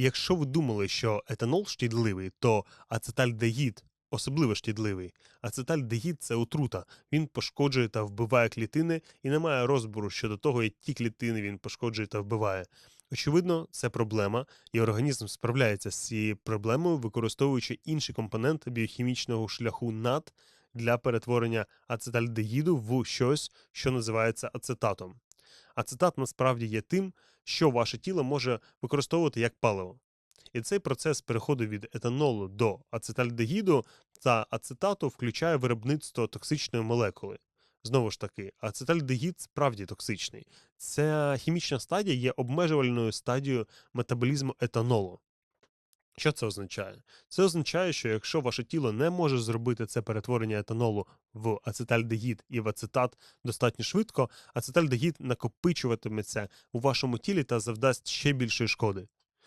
Якщо ви думали, що етанол шкідливий, то ацетальдегід особливо шкідливий. Ацетальдегід – це отрута. Він пошкоджує та вбиває клітини і не має розбору щодо того, які клітини він пошкоджує та вбиває. Очевидно, це проблема, і організм справляється з цією проблемою, використовуючи інші компоненти біохімічного шляху НАД для перетворення ацетальдегіду в щось, що називається ацетатом. Ацетат насправді є тим, що ваше тіло може використовувати як паливо. І цей процес переходу від етанолу до ацетальдегіду та ацетату включає виробництво токсичної молекули. Знову ж таки, ацетальдегід справді токсичний. Ця хімічна стадія є обмежувальною стадією метаболізму етанолу. Що це означає? Це означає, що якщо ваше тіло не може зробити це перетворення етанолу в ацетальдегід і в ацетат достатньо швидко, ацетальдегід накопичуватиметься у вашому тілі та завдасть ще більшої шкоди.